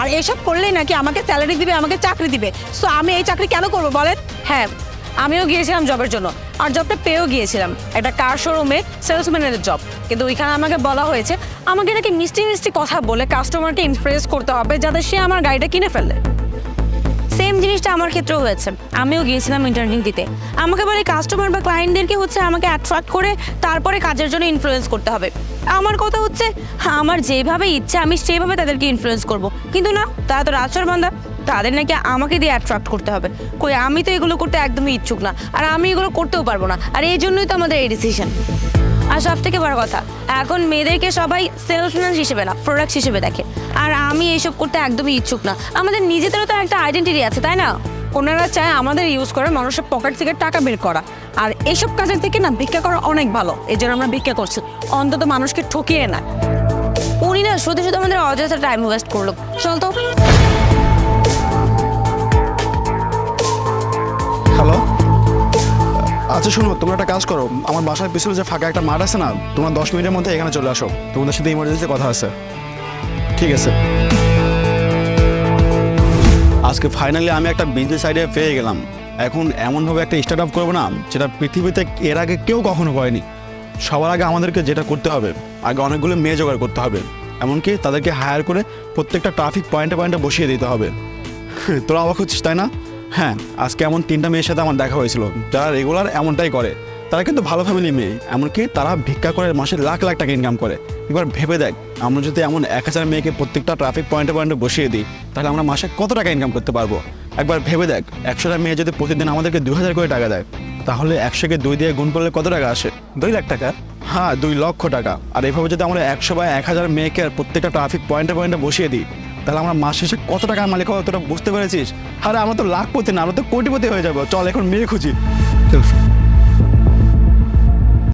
আর এসব করলেই নাকি আমাকে স্যালারি দিবে, আমাকে চাকরি দিবে। সো আমি এই চাকরি কেন করব বলেন? হ্যাঁ আমিও গিয়েছিলাম জবের জন্য। আর জবটা পেয়েও গিয়েছিলাম। একটা কার শোরুমে সেলসম্যানের জব কিন্তু ওইখানে আমাকে বলা হয়েছে, আমাকে নাকি মিষ্টি মিষ্টি কথা বলে কাস্টমারকে ইমপ্রেস করতে হবে, যাতে সে আমার গাড়িটা কিনে ফেলে। সেম জিনিসটা আমার ক্ষেত্রেও হয়েছে। আমিও গিয়েছিলাম ইন্টারভিউ দিতে। আমাকে বলে কাস্টমার বা ক্লায়েন্টদেরকে হচ্ছে আমাকে অ্যাট্রাক্ট করে তারপরে কাজের জন্য ইনফ্লুয়েন্স করতে হবে। আমার কথা হচ্ছে আমার যেভাবে ইচ্ছে আমি সেভাবে তাদেরকে ইনফ্লুয়েন্স করব। কিন্তু না, তারা তো রাজস্বর বান্ধা তাদের নাকি আমাকে দিয়ে অ্যাট্রাক্ট করতে হবে। কই, আমি তো এগুলো করতে একদমই ইচ্ছুক না। আর আমি এগুলো করতেও পারব না। আর এই জন্যই তো আমাদের এই ডিসিশন আর সব থেকে বড় কথা, এখন মেয়েদেরকে সবাই সেলসম্যান হিসেবে না প্রোডাক্ট হিসেবে দেখে। আর আমি এইসব করতে একদমই ইচ্ছুক না। আমাদের নিজেদেরও তো একটা আইডেন্টিটি আছে, তাই না? ওনারা চায় আমাদের ইউজ করে মানুষের পকেট থেকে টাকা বের করা। আর এইসব কাজের থেকে না ভিক্ষা করা অনেক ভালো। এই জন্য আমরা ভিক্ষা করছি। অন্তত মানুষকে ঠকিয়ে না। উনি না শুধু শুধু আমাদের অযথা টাইম ওয়েস্ট করল। চল তো। আচ্ছা শুনো, তোমরা একটা কাজ করো। আমার বাসার পিছনে যে ফাঁকা একটা মাঠ আছে না, তোমরা দশ মিনিটের মধ্যে এখানে চলে আসো। তোমাদের সাথে ইমার্জেন্সি কথা আছে। ঠিক আছে। আজকে ফাইনালি আমি একটা বিজনেস আইডিয়া পেয়ে গেলাম। এখন এমনভাবে একটা স্টার্ট আপ করব না, যেটা পৃথিবীতে এর আগে কেউ কখনো করেনি। সবার আগে আমাদেরকে যেটা করতে হবে, আগে অনেকগুলো মেয়ে জোগাড় করতে হবে। এমনকি তাদেরকে হায়ার করে প্রত্যেকটা ট্রাফিক পয়েন্টে পয়েন্টে বসিয়ে দিতে হবে। তোরা অবাক হচ্ছিস, তাই না? হ্যাঁ আজকে এমন তিনটা মেয়ের সাথে আমার দেখা হয়েছিল। যারা রেগুলার এমনটাই করে। তারা কিন্তু ভালো ফ্যামিলি মেয়ে। এমনকি তারা ভিক্ষা করে মাসে লাখ লাখ টাকা ইনকাম করে। এবার ভেবে দেখ আমরা যদি এমন এক হাজার মেয়েকে প্রত্যেকটা ট্রাফিক পয়েন্টে পয়েন্টে বসিয়ে দিই তাহলে আমরা মাসে কত টাকা ইনকাম করতে পারব? একবার ভেবে দেখ একশোটা মেয়ে যদি প্রতিদিন আমাদেরকে দুই হাজার করে টাকা দেয় তাহলে একশোকে দুই দিয়ে গুণ করলে কত টাকা আসে? দুই লাখ টাকা? হ্যাঁ দুই লক্ষ টাকা। আর এভাবে যদি আমরা একশো বা এক হাজার মেয়েকে আর প্রত্যেকটা ট্রাফিক পয়েন্টে পয়েন্টে বসিয়ে দিই তাহলে আমরা মাস শেষে কত টাকার মালিক হবে তোরা বুঝতে পেরেছিস? আরে আমরা তো লাখপতি না, আমরা তো কোটিপতি হয়ে যাব। চল এখন মেয়ে খুঁজি।